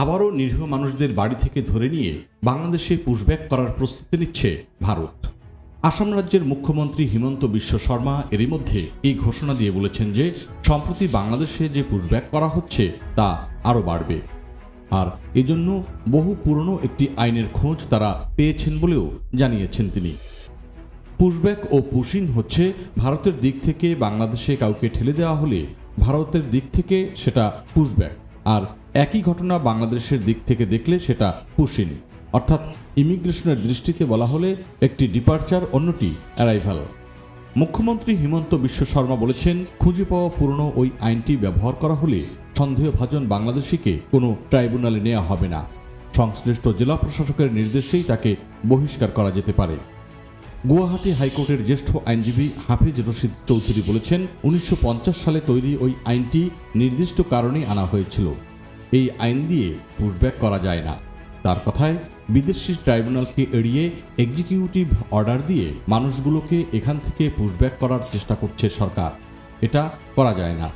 আবারও নিরীহ মানুষদের বাড়ি থেকে ধরে নিয়ে বাংলাদেশে পুশব্যাক করার প্রস্তুতি নিচ্ছে ভারত। আসাম রাজ্যের মুখ্যমন্ত্রী হিমন্ত বিশ্ব শর্মা এরই মধ্যে এই ঘোষণা দিয়ে বলেছেন যে, সম্প্রতি বাংলাদেশে যে পুশব্যাক করা হচ্ছে তা আরও বাড়বে। আর এজন্য বহু পুরনো একটি আইনের খোঁজ তারা পেয়েছেন বলেও জানিয়েছেন তিনি। পুশব্যাক ও পুশিং হচ্ছে ভারতের দিক থেকে বাংলাদেশে কাউকে ঠেলে দেওয়া হলে ভারতের দিক থেকে সেটা পুশব্যাক। আর একই ঘটনা বাংলাদেশের দিক থেকে দেখলে সেটা পুশিন। অর্থাৎ ইমিগ্রেশনের দৃষ্টিতে বলা হলে একটি ডিপার্চার, অন্যটি অ্যারাইভাল। মুখ্যমন্ত্রী হিমন্ত বিশ্ব শর্মা বলেছেন, খুঁজে পাওয়া পুরনো ওই আইনটি ব্যবহার করা হলে সন্দেহভাজন বাংলাদেশিকে কোনো ট্রাইব্যুনালে নেওয়া হবে না। সংশ্লিষ্ট জেলা প্রশাসকের নির্দেশেই তাকে বহিষ্কার করা যেতে পারে। গুয়াহাটি হাইকোর্টের জ্যেষ্ঠ আইনজীবী হাফিজ রশিদ চৌধুরী বলেছেন, উনিশশো পঞ্চাশ সালে তৈরি ওই আইনটি নির্দিষ্ট কারণেই আনা হয়েছিল। এই আইন দিয়ে পুশব্যাক করা যায় না। তার কথায়, বিদেশি ট্রাইব্যুনালকে এড়িয়ে এক্সিকিউটিভ অর্ডার দিয়ে মানুষগুলোকে এখান থেকে পুশব্যাক করার চেষ্টা করছে সরকার। এটা করা যায় না।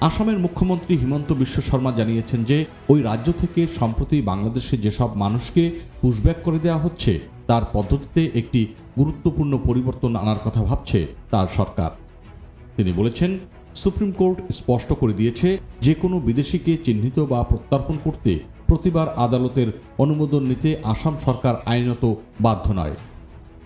আসামের মুখ্যমন্ত্রী হিমন্ত বিশ্ব শর্মা জানিয়েছেন যে, ওই রাজ্য থেকে সম্প্রতি বাংলাদেশে যেসব মানুষকে পুশব্যাক করে দেওয়া হচ্ছে তার পদ্ধতিতে একটি গুরুত্বপূর্ণ পরিবর্তন আনার কথা ভাবছে তার সরকার। তিনি বলেছেন, সুপ্রিম কোর্ট স্পষ্ট করে দিয়েছে, যে কোনো বিদেশিকে চিহ্নিত বা প্রত্যর্পণ করতে প্রতিবার আদালতের অনুমোদন নিতে আসাম সরকার আইনত বাধ্য নয়।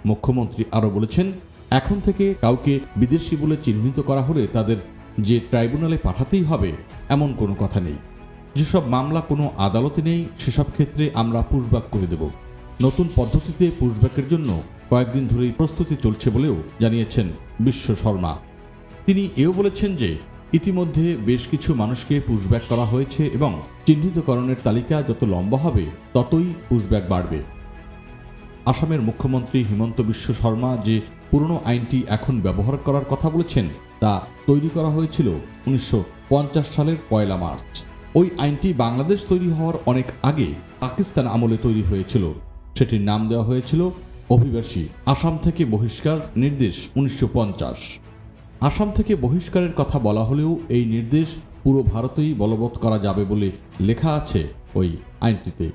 মুখ্যমন্ত্রী আরও বলেছেন, এখন থেকে কাউকে বিদেশি বলে চিহ্নিত করা হলে তাদের যে ট্রাইব্যুনালে পাঠাতেই হবে, এমন কোনো কথা নেই। যেসব মামলা কোনো আদালতে নেই, সেসব ক্ষেত্রে আমরা পুশব্যাক করে দেব। নতুন পদ্ধতিতে পুশব্যাকের জন্য কয়েকদিন ধরেই প্রস্তুতি চলছে বলেও জানিয়েছেন বিশ্ব শর্মা। তিনি এও বলেছেন যে, ইতিমধ্যে বেশ কিছু মানুষকে পুশব্যাক করা হয়েছে এবং চিহ্নিতকরণের তালিকা যত লম্বা হবে, ততই পুশব্যাক বাড়বে। আসামের মুখ্যমন্ত্রী হিমন্ত বিশ্ব শর্মা যে পুরনো আইনটি এখন ব্যবহার করার কথা বলেছেন, তা তৈরি করা হয়েছিল উনিশশো পঞ্চাশ সালের পয়লা মার্চ। ওই আইনটি বাংলাদেশ তৈরি হওয়ার অনেক আগে পাকিস্তান আমলে তৈরি হয়েছিল। সেটির নাম দেওয়া হয়েছিল অভিবাসী। আসাম থেকে বহিষ্কার নির্দেশ উনিশশো পঞ্চাশ। আসাম থেকে বহিষ্কারের কথা বলা হলেও এই নির্দেশ পুরো ভারতেই বলবৎ করা যাবে বলে লেখা আছে ওই আইনটিতে।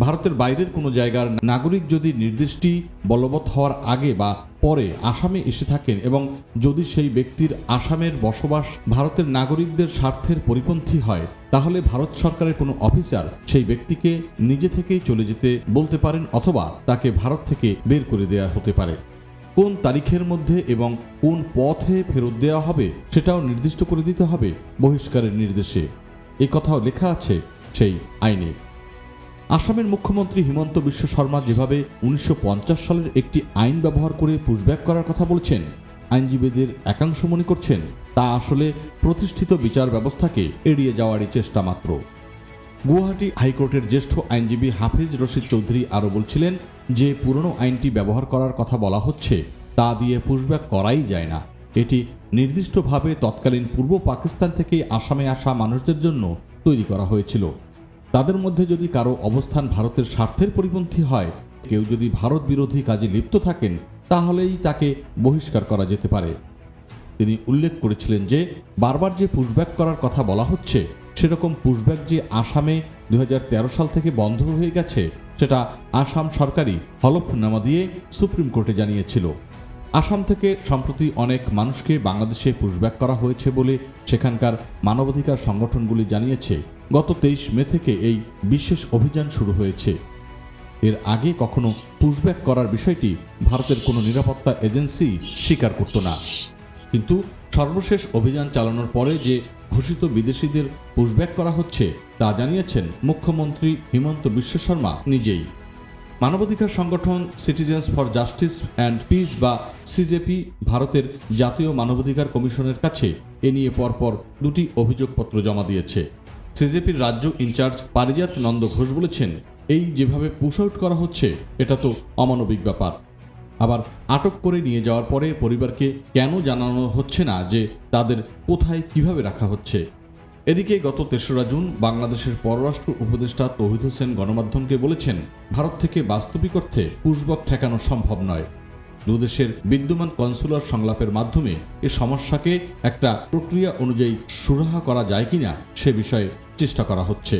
ভারতের বাইরের কোনো জায়গার নাগরিক যদি নির্দেশটি বলবৎ হওয়ার আগে বা পরে আসামে এসে থাকেন এবং যদি সেই ব্যক্তির আসামের বসবাস ভারতের নাগরিকদের স্বার্থের পরিপন্থী হয়, তাহলে ভারত সরকারের কোনো অফিসার সেই ব্যক্তিকে নিজে থেকেই চলে যেতে বলতে পারেন অথবা তাকে ভারত থেকে বের করে দেওয়া হতে পারে। কোন তারিখের মধ্যে এবং কোন পথে ফেরত দেওয়া হবে সেটাও নির্দিষ্ট করে দিতে হবে বহিষ্কারের নির্দেশে। এই কথাও লেখা আছে সেই আইনে। আসামের মুখ্যমন্ত্রী হিমন্ত বিশ্ব শর্মা যেভাবে উনিশশো পঞ্চাশ সালের একটি আইন ব্যবহার করে পুশব্যাক করার কথা বলছেন, আইনজীবীদের একাংশ মনে করছেন, তা আসলে প্রতিষ্ঠিত বিচার ব্যবস্থাকে এড়িয়ে যাওয়ারই চেষ্টা মাত্র। গুয়াহাটি হাইকোর্টের জ্যেষ্ঠ আইনজীবী হাফিজ রশিদ চৌধুরী আরও বলছিলেন যে পুরনো আইনটি ব্যবহার করার কথা বলা হচ্ছে, তা দিয়ে পুশব্যাক করাই যায় না। এটি নির্দিষ্টভাবে তৎকালীন পূর্ব পাকিস্তান থেকে আসামে আসা মানুষদের জন্য তৈরি করা হয়েছিল। তাদের মধ্যে যদি কারও অবস্থান ভারতের স্বার্থের পরিপন্থী হয়, কেউ যদি ভারত বিরোধী কাজে লিপ্ত থাকেন, তাহলেই তাকে বহিষ্কার করা যেতে পারে। তিনি উল্লেখ করেছিলেন যে, বারবার যে পুশব্যাক করার কথা বলা হচ্ছে, সেরকম পুশব্যাক যে আসামে দু হাজার তেরো সাল থেকে বন্ধ হয়ে গেছে, সেটা আসাম সরকারই হলফনামা দিয়ে সুপ্রিম কোর্টে জানিয়েছিল। আসাম থেকে সম্প্রতি অনেক মানুষকে বাংলাদেশে পুশব্যাক করা হয়েছে বলে সেখানকার মানবাধিকার সংগঠনগুলি জানিয়েছে। গত তেইশ মে থেকে এই বিশেষ অভিযান শুরু হয়েছে। এর আগে কখনো পুশব্যাক করার বিষয়টি ভারতের কোনো নিরাপত্তা এজেন্সি স্বীকার করত না। কিন্তু সর্বশেষ অভিযান চালানোর পরে যে ঘোষিত বিদেশিদের পুশব্যাক করা হচ্ছে, তা জানিয়েছেন মুখ্যমন্ত্রী হিমন্ত বিশ্ব শর্মা নিজেই। মানবাধিকার সংগঠন citizens for justice and peace বা সিজেপি ভারতের জাতীয় মানবাধিকার কমিশনের কাছে এ নিয়ে পরপর দুটি অভিযোগপত্র জমা দিয়েছে। সিজেপির রাজ্য ইনচার্জ পারিজাত নন্দ ঘোষ বলেছেন, এই যেভাবে পুশ আউট করা হচ্ছে, এটা তো অমানবিক ব্যাপার। আবার আটক করে নিয়ে যাওয়ার পরে পরিবারকে কেন জানানো হচ্ছে না যে তাদের কোথায় কীভাবে রাখা হচ্ছে? এদিকে গত তেসরা জুন বাংলাদেশের পররাষ্ট্র উপদেষ্টা তৌহিদ হোসেন গণমাধ্যমকে বলেছেন, ভারত থেকে বাস্তবিক অর্থে পুশবক ঠেকানো সম্ভব নয়। দুদেশের বিদ্যমান কনসুলার সংলাপের মাধ্যমে এ সমস্যাকে একটা প্রক্রিয়া অনুযায়ী সুরাহা করা যায় কিনা সে বিষয়ে চেষ্টা করা হচ্ছে।